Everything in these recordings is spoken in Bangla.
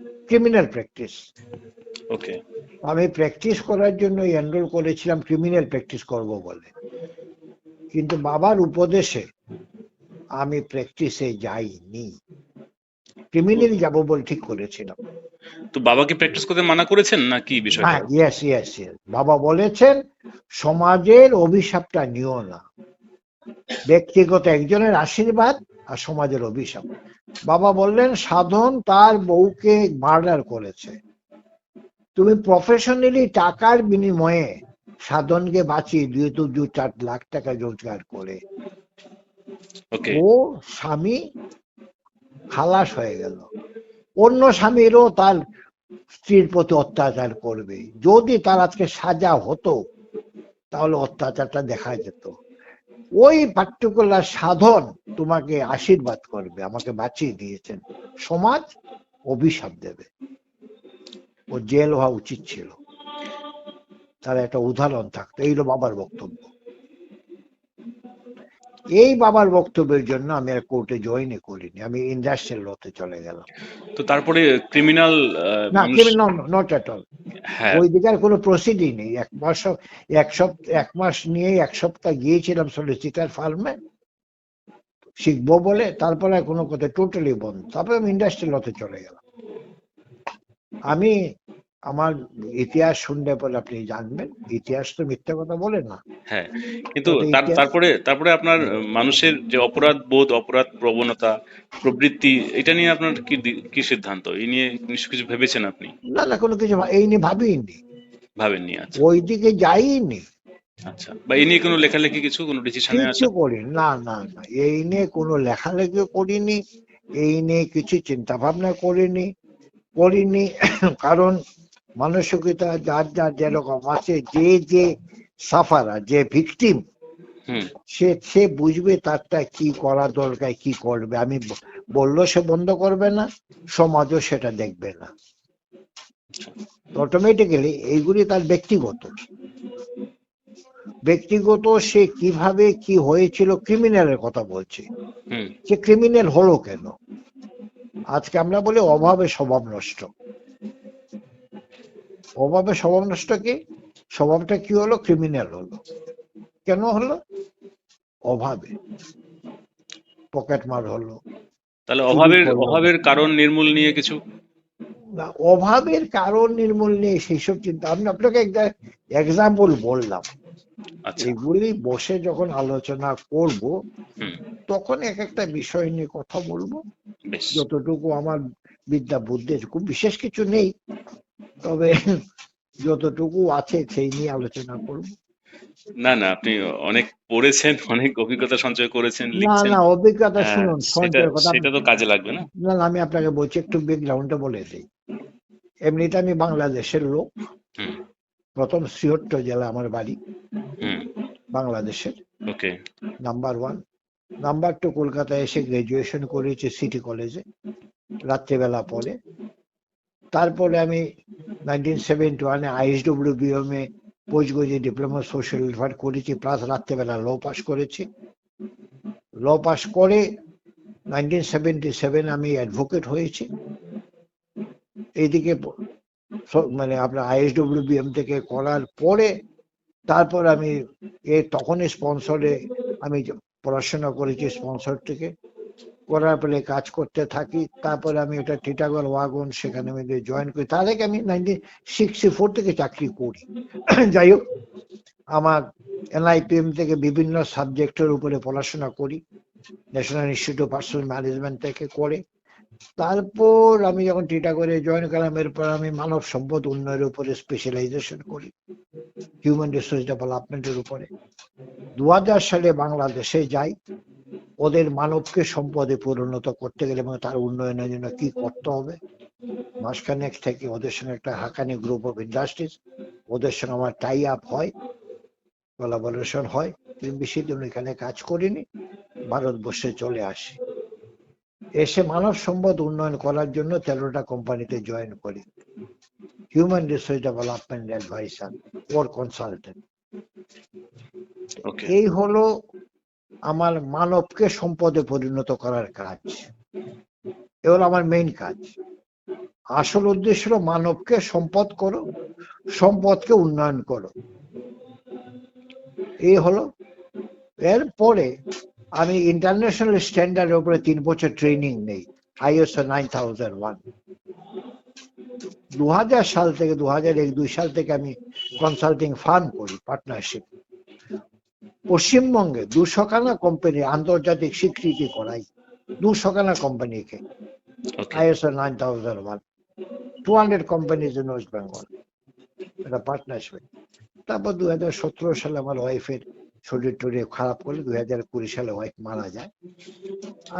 ক্রিমিনাল প্র্যাকটিস ওকে আমি প্র্যাকটিস করার জন্য এনরোল করেছিলাম ক্রিমিনাল প্র্যাকটিস করব বলে। কিন্তু বাবার উপদেশে আমি প্র্যাকটিসে যাইনি। ক্রিমিনাল যাব বলে ঠিক করেছিলাম। তো বাবাকে প্র্যাকটিস করতে মানা করেছেন না কি বিষয়টা? হ্যাঁ ইয়েস ইয়েস ইয়েস বাবা বলেছেন সমাজের অভিশাপটা নিও না। ব্যক্তিগত একজনের আশীর্বাদ আর সমাজের অভিশাপ। বাবা বললেন সাধন তার বউকে মার্ডার করেছে। তুমি প্রফেশনালি টাকার বিনিময়ে সাধনকে বাঁচিয়ে দিয়ে তো দু চার লাখ টাকা রোজগার করে। ও স্বামী খালাস হয়ে গেল। অন্য স্বামীরও তার স্ত্রীর প্রতি অত্যাচার করবে। যদি তার আজকে সাজা হতো তাহলে অত্যাচারটা দেখা যেত। ওই পার্টিকুলার সাধন তোমাকে আশীর্বাদ করবে আমাকে বাঁচিয়ে দিয়েছেন। সমাজ অভিশাপ দেবে। ও জেল হওয়া উচিত ছিল। তার একটা উদাহরণ থাকতো এই হলো বাবার বক্তব্য। এই বাবার বক্তব্যের জন্য আমি আর কোর্টে জয়েনই করিনি আমি ইন্ডাস্ট্রিয়াল লতে চলে গেলাম। তো তারপরে ক্রিমিনাল না ক্রিমিনাল নট এট অল ওই দিকার কোনো প্রসিডি নেই। এক মাস এক সপ্তাহ এক মাস নিয়ে এক সপ্তাহ গিয়েছিলাম সলিসিটার ফার্মে শিখব বলে, তারপরে কোনো কথা টোটালি বন্ধ। তারপরে আমি ইন্ডাস্ট্রিয়াল লতে চলে গেলাম। আমি আমার ইতিহাস শুনলে পরে আপনি জানবেন। ইতিহাস তো মিথ্যা কথা বলে না। হ্যাঁ কিন্তু তারপরে তারপরে আপনার মানুষের যে অপরাধ বোধ অপরাধ প্রবণতা প্রবৃত্তি এটা নিয়ে আপনার কি কি সিদ্ধান্ত? এই নিয়ে নিশ্চয় কিছু ভেবেছেন আপনি? না না কোনো কিছু এই নিয়ে ভাবিনি। ভাবেননি আচ্ছা। ওই দিকে যাইনি। আচ্ছা বা এই নিয়ে কোনো লেখালেখি কিছু কোনো ডিসিশনে আছে কিছু করি না না না এই নিয়ে কোনো লেখালেখি করিনি এই নিয়ে কিছু চিন্তা ভাবনা করিনি করিনি কারণ মানসিকতা যার যার যেরকম আছে যে যে সাফারা যে ভিকটিম সে সে বুঝবে তারটা কি করা দরকার কি করবে। আমি বলল সে বন্ধ করবে না সমাজও সেটা দেখবে না। অটোমেটিক্যালি এইগুলি তার ব্যক্তিগত। ব্যক্তিগত সে কীভাবে কি হয়েছিল ক্রিমিনালের কথা বলছি। হুম। সে ক্রিমিনাল হলো কেন? আজকে আমরা বলি অভাবে স্বভাব নষ্ট। অভাবে স্বভাব নষ্ট কি? স্বভাবটা কি হলো? ক্রিমিনাল হলো। কেন হলো? অভাবে। পকেট মার হলো। তাহলে অভাবের অভাবের কারণ নির্মূল নিয়ে কিছু? না, অভাবের কারণ নির্মূল নেই সেইসব চিন্তা। আমি আপনাকে একটা এক্সাম্পল বললাম। আচ্ছা। এগুলি বসে যখন আলোচনা করব তখন এক একটা বিষয় নিয়ে কথা বলব। যতটুকু আমার বিদ্যা বুদ্ধি খুব বিশেষ কিছু নেই। তবে যতটুকু আছে সেই নিয়ে আলোচনা করব। না না আপনি অনেক পড়েছেন অনেক অভিজ্ঞতা সঞ্চয় করেছেন না লিখছেন। না অভিজ্ঞতা হ্যাঁ, শুনুন সঞ্চয়ের কথা সেটা তো কাজে লাগবে না। না না, আমি আপনাকে বলছি একটু ব্যাকগ্রাউন্ডটা বলে দিই। এমনিতে আমি বাংলাদেশের লোক। প্রথম সিহট্ট জেলা আমার বাড়ি। হুম। বাংলাদেশের। Okay. Number one. Number two কলকাতায় এসে গ্রাজুয়েশন করেছি সিটি কলেজে রাত্রেবেলা পরে। তারপরে আমি নাইনটিন সেভেন্টি ওয়ানে ISW post graduate diploma social welfare করেছি প্লাস রাত্রেবেলা ল পাস করেছি। ল পাস করে নাইনটিন সেভেন্টি সেভেন আমি অ্যাডভোকেট হয়েছি। এইদিকে মানে আপনার আইএসডব্লিউ বিএম থেকে করার পরে তারপর আমি এ তখনই স্পন্সরে আমি পড়াশোনা করেছি স্পন্সর থেকে। করার পরে কাজ করতে থাকি, তারপরে আমি এটা টিটাগড় ওয়াগন সেখানে আমি জয়েন করি। তার আগে আমি নাইনটিন সিক্সটি ফোর থেকে চাকরি করি। যাই হোক, আমার এনআইপিএম থেকে বিভিন্ন সাবজেক্টের উপরে পড়াশোনা করি। National Institute of Personnel Management থেকে করে। তারপর আমি যখন টিটাগড়ে জয়েন করলাম, এরপর আমি মানব সম্পদ উন্নয়নের উপরে স্পেশালাইজেশন করি। হিউম্যান রিসোর্স ডেভেলপমেন্টের উপরে। দু হাজার সালে বাংলাদেশে যাই ওদের মানবকে সম্পদে পরিণত করতে গেলে এবং তার উন্নয়নের জন্য কি করতে হবে? মাসখানেক থেকে ওদের সঙ্গে একটা হাকানি গ্রুপ অফ ইন্ডাস্ট্রিজ ওদের সঙ্গে আমার টাই আপ হয় কোলাবোরেশন হয়। কিন্তু বেশি দিন এখানে কাজ করিনি ভারতবর্ষে চলে আসি। এসে মানব সম্পদ উন্নয়ন করার জন্য তেরোটা কোম্পানিতে জয়েন করি। Human resource development adviser or consultant এই হলো আমার মানবকে সম্পদে পরিণত করার কাজ। এ হলো আমার মেইন কাজ। আসল উদ্দেশ্য হলো মানবকে সম্পদ করো, সম্পদকে উন্নয়ন করো। এই হলো এরপরে আমি ইন্টারন্যাশনাল স্ট্যান্ডার্ডের উপরে তিন বছর ট্রেনিং নেই আইএসও নাইন থাউজেন্ড ওয়ান দু হাজার সাল থেকে দু হাজার এক দুই সাল থেকে আমি কনসাল্টিং ফার্ম করি পার্টনারশিপ পশ্চিমবঙ্গে দুশোখানা কোম্পানি আন্তর্জাতিক স্বীকৃতি করাই। দুশোখানা কোম্পানিকে okay ISO 9001, 200 companies in West Bengal. এটা পার্টনারশিপ তারপর দুই হাজার সতেরো সালে আমার ওয়াইফের শরীর টরীর খারাপ করলে দুই হাজার কুড়ি সালে ওয়াইফ মারা যায়।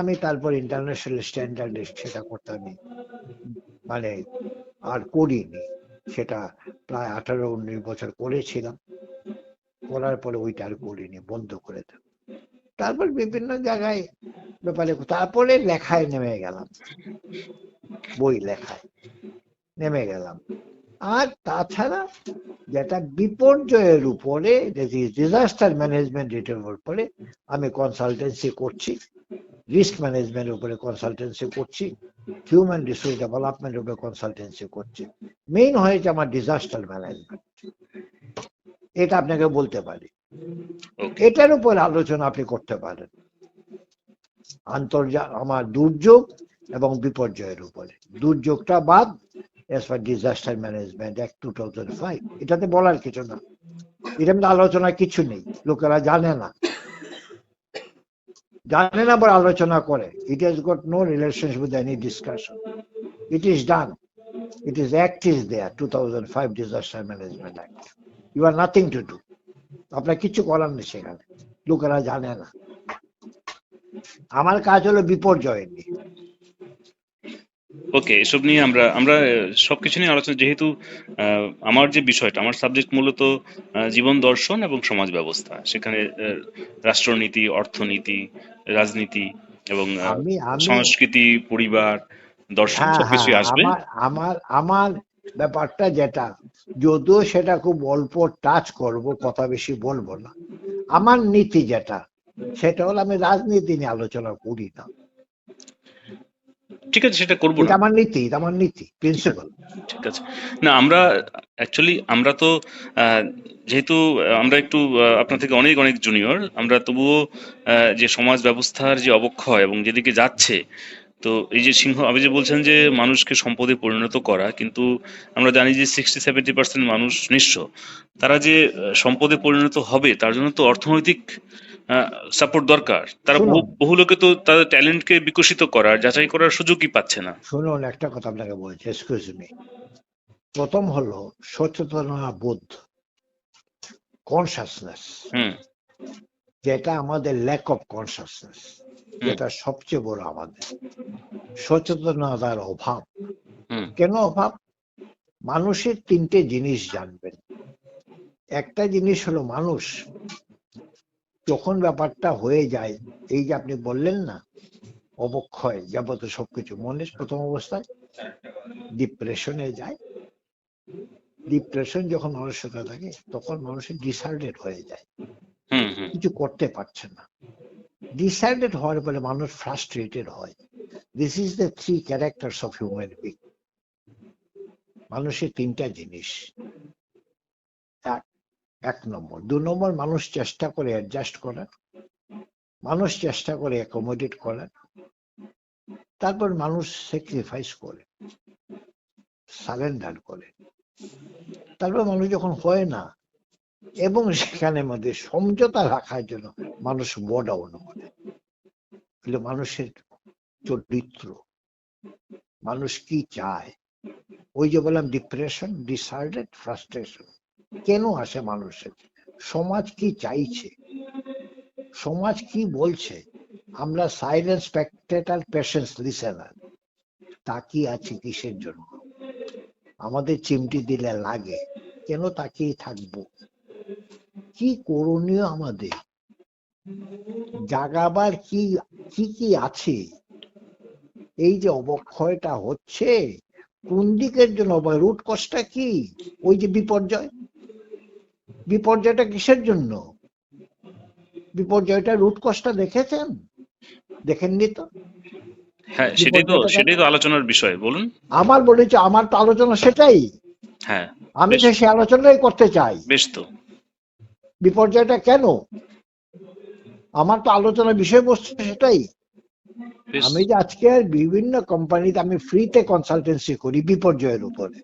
আমি তারপর ইন্টারন্যাশনাল স্ট্যান্ডার্ডে সেটা করতে আমি মানে আর করিনি। সেটা প্রায় আঠারো উনিশ বছর করেছিলাম। করার পরে ওইটা আর করিনি বন্ধ করে দিলাম তারপর বিভিন্ন জায়গায় ব্যাপারে তারপরে লেখায় নেমে গেলাম। বই লেখায় নেমে গেলাম। আর তাছাড়া যেটা বিপর্যয়ের উপরে ডিজাস্টার ম্যানেজমেন্ট এটার উপরে আমি কনসালটেন্সি করছি রিস্ক ম্যানেজমেন্টের উপরে কনসালটেন্সি করছি হিউম্যান রিসোর্স ডেভেলপমেন্টের উপরে কনসালটেন্সি করছি। মেইন হয়েছে আমার ডিজাস্টার ম্যানেজমেন্ট এটা আপনাকে বলতে পারি। এটার উপর আলোচনা আপনি করতে পারেন। আন্তর্জা আমার দুর্যোগ এবং বিপর্যয়ের উপরে। দুর্যোগটা বাদ for disaster management act two thousand five এটাতে বলার কিছু না। এরকম আলোচনা কিছু নেই লোকেরা জানে না। জানে না আবার আলোচনা করে। It has got no relationship with any discussion it is done it is act is there two thousand five disaster management act you are nothing to do আপনার কিছু করার নেই সেখানে। লোকেরা জানে না। আমার কাজ হলো বিপর্যয় নিয়ে। ওকে এসব নিয়ে আমরা আমরা সবকিছু নিয়ে আলোচনা যেহেতু আমার যে বিষয়টা আমার সাবজেক্ট মূলত জীবন দর্শন এবং সমাজ ব্যবস্থা। সেখানে রাষ্ট্রনীতি অর্থনীতি রাজনীতি এবং সংস্কৃতি পরিবার দর্শন হ্যাঁ সবকিছুই হ্যাঁ আসবে। আমার আমার ব্যাপারটা যেটা যদিও সেটা খুব অল্প টাচ করব কথা বেশি বলব না। আমার নীতি যেটা সেটা হলো আমি রাজনীতি নিয়ে আলোচনা করি না। ঠিক আছে সেটা করব আমার নীতি আমার নীতি প্রিন্সিপাল ঠিক আছে। না আমরা অ্যাকচুয়ালি আমরা তো যেহেতু আমরা একটু আপনার থেকে অনেক অনেক জুনিয়র আমরা তবুও যে সমাজ ব্যবস্থার যে অবক্ষয় এবং যেদিকে যাচ্ছে তো এই যে সিংহ আপনি যে বলছেন যে মানুষকে সম্পদে পরিণত করা কিন্তু আমরা জানি যে সিক্সটি সেভেন্টি পার্সেন্ট মানুষ নিঃস্ব। তারা যে সম্পদে পরিণত হবে তার জন্য তো অর্থনৈতিক সাপোর্ট দরকার। তারা বহু লোকে তো তাদের ট্যালেন্টকে বিকশিত করার যাচাই করার সুযোগই পাচ্ছে না। শুনুন একটা কথা আপনাকে বলছি এক্সকিউজ মি প্রথম হলো সচেতনতা বোধ কনসাসনেস হুম। যেটা আমাদের ল্যাক অফ কনসাসনেস যেটা সবচেয়ে বড় আমাদের। সচেতনতার অভাব। কেন অভাব? মানুষের তিনটে জিনিস জানবেন। একটা জিনিস হলো মানুষ যখন ব্যাপারটা হয়ে যায় এই যে আপনি বললেন না অবক্ষয় যাবত সবকিছু মনের প্রথম অবস্থায় ডিপ্রেশনে যায়। ডিপ্রেশন যখন মানুষের থাকে তখন মানুষের ডিসার্ডেড হয়ে যায়। কিছু করতে পারছে না। ডিসাইডেড হওয়ার পরে মানুষ ফ্রাস্ট্রেটেড হয়। This is the three characters of human being মানুষের তিনটা জিনিস। এক নম্বর। দু নম্বর, মানুষ চেষ্টা করে অ্যাডজাস্ট করার মানুষ চেষ্টা করে অ্যাকোমোডেট করার তারপর মানুষ স্যাক্রিফাইস করে। সারেন্ডার করে। তারপর মানুষ যখন হয় না এবং সেখানে মধ্যে সমঝোতা রাখার জন্য মানুষ বডাউন করে এগুলো মানুষের চরিত্র, মানুষ কি চায়? ওই যে বললাম ডিপ্রেশন ডিসার্ডেড ফ্রাস্ট্রেশন কেন আসে মানুষের? সমাজ কি চাইছে? সমাজ কি বলছে? আমরা সাইলেন্স স্পেক্টেটার পেশেন্স লিসেনার তাকিয়ে আছি কিসের জন্য? আমাদের চিমটি দিলে লাগে। কেন তাকিয়ে থাকব? কি করণীয় আমাদের? জাগাবার কি কি কি আছে? এই যে অবক্ষয়টা হচ্ছে কোন দিকের জন্য রুট কজটা কি? ওই যে বিপর্যয়। বিপর্যয়টা কিসের জন্য? বিপর্যয়টা রুট কজটা দেখেছেন? দেখেননি তো? হ্যাঁ সেটাই তো সেটাই তো আলোচনার বিষয় বলুন। আমার বলেছে আমার তো আলোচনা সেটাই। হ্যাঁ আমি। তো সে আলোচনাই করতে চাই। বেশ তো। বিপর্যয়টা কেন? আমার তো আলোচনার বিষয়বস্তু সেটাই। আমি যে আজকে বিভিন্ন কোম্পানিতে আমি ফ্রিতে কনসালটেন্সি করি বিপর্যয়ের উপরে।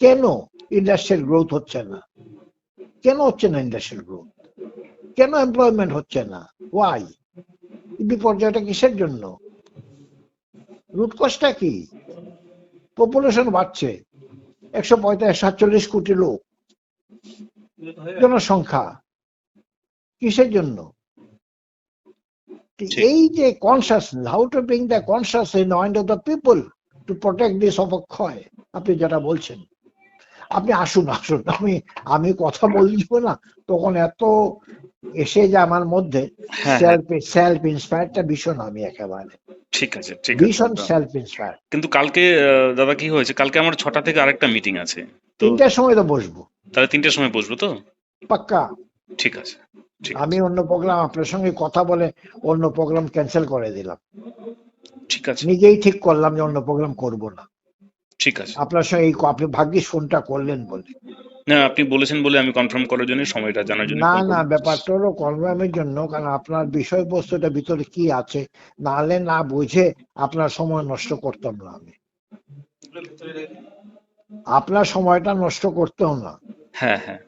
কেন ইন্ডাস্ট্রিয়াল গ্রোথ হচ্ছে না? কেন হচ্ছে না ইন্ডাস্ট্রিয়াল গ্রোথ কেন এমপ্লয়মেন্ট হচ্ছে না? ওয়াই বিপর্যয়টা কিসের জন্য? রুট কি? পপুলেশন বাড়ছে। একশো পঁয়তাল্লিশ সাতচল্লিশ কোটি লোক। জনসংখ্যা। কিসের জন্য? এই যে consciousness how to bring the conscious in mind of the people to protect this অবক্ষয় আপনি যেটা বলছেন। আপনি আসুন আসুন। আমি আমি কথা বলব না। তখন এত এসে যে আমার মধ্যে। সেলফ সেলফ ইন্সপায়ারটা ভীষণ আমি একেবারে। ঠিক আছে ঠিক আছে। ভীষণ সেলফ ইন্সপায়ার কিন্তু কালকে দাদা কি হয়েছে? কালকে আমার ছটা থেকে আরেকটা মিটিং আছে। তিনটার সময় তো বসবো। তাহলে তিনটের সময় বসবো তো? পাক্কা। ঠিক আছে আমি অন্য প্রোগ্রাম আপনার সঙ্গে কথা বলে অন্য প্রোগ্রাম ক্যান্সেল করে দিলাম। ঠিক আছে। নিজেই ঠিক করলাম যে অন্য প্রোগ্রাম করব না। ঠিক আছে। আপনার সঙ্গে এই আপনি ভাগ্যিস ফোনটা করলেন বলে। না আপনি বলেছেন বলে আমি কনফার্ম করার জন্য সময়টা জানার জন্য না না ব্যাপারটা হলো কনফার্মের জন্য কারণ আপনার বিষয়বস্তুটা ভিতরে কি আছে নালে না বুঝে আপনার সময় নষ্ট করতাম না আমি। আপনার সময়টা নষ্ট করতেও না। হ্যাঁ হ্যাঁ।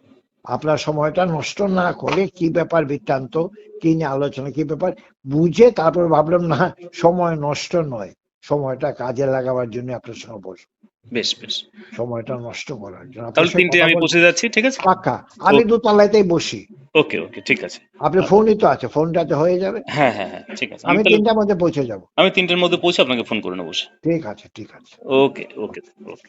আপনার সময়টা নষ্ট না করে কি ব্যাপার বৃত্তান্ত কি নিয়ে আলোচনা কি ব্যাপার? বুঝে তারপর ভাবলাম না সময় নষ্ট নয়। সময়টা কাজে লাগাবার জন্য আপনার সঙ্গে বসবো বেশ বেশ। সময়টা নষ্ট করার জন্য। তাহলে তিনটে আমি পৌঁছে যাচ্ছি ঠিক আছে? পাক্কা। আমি দোতলাতেই বসি। ওকে ওকে ঠিক আছে। আপনি ফোনই তো আছে ফোনটাতে হয়ে যাবে। হ্যাঁ হ্যাঁ হ্যাঁ ঠিক আছে। আমি আমি তিনটার মধ্যে পৌঁছে যাব। আমি তিনটের মধ্যে পৌঁছে আপনাকে ফোন করে নেব ঠিক আছে ঠিক আছে। ওকে ওকে ওকে।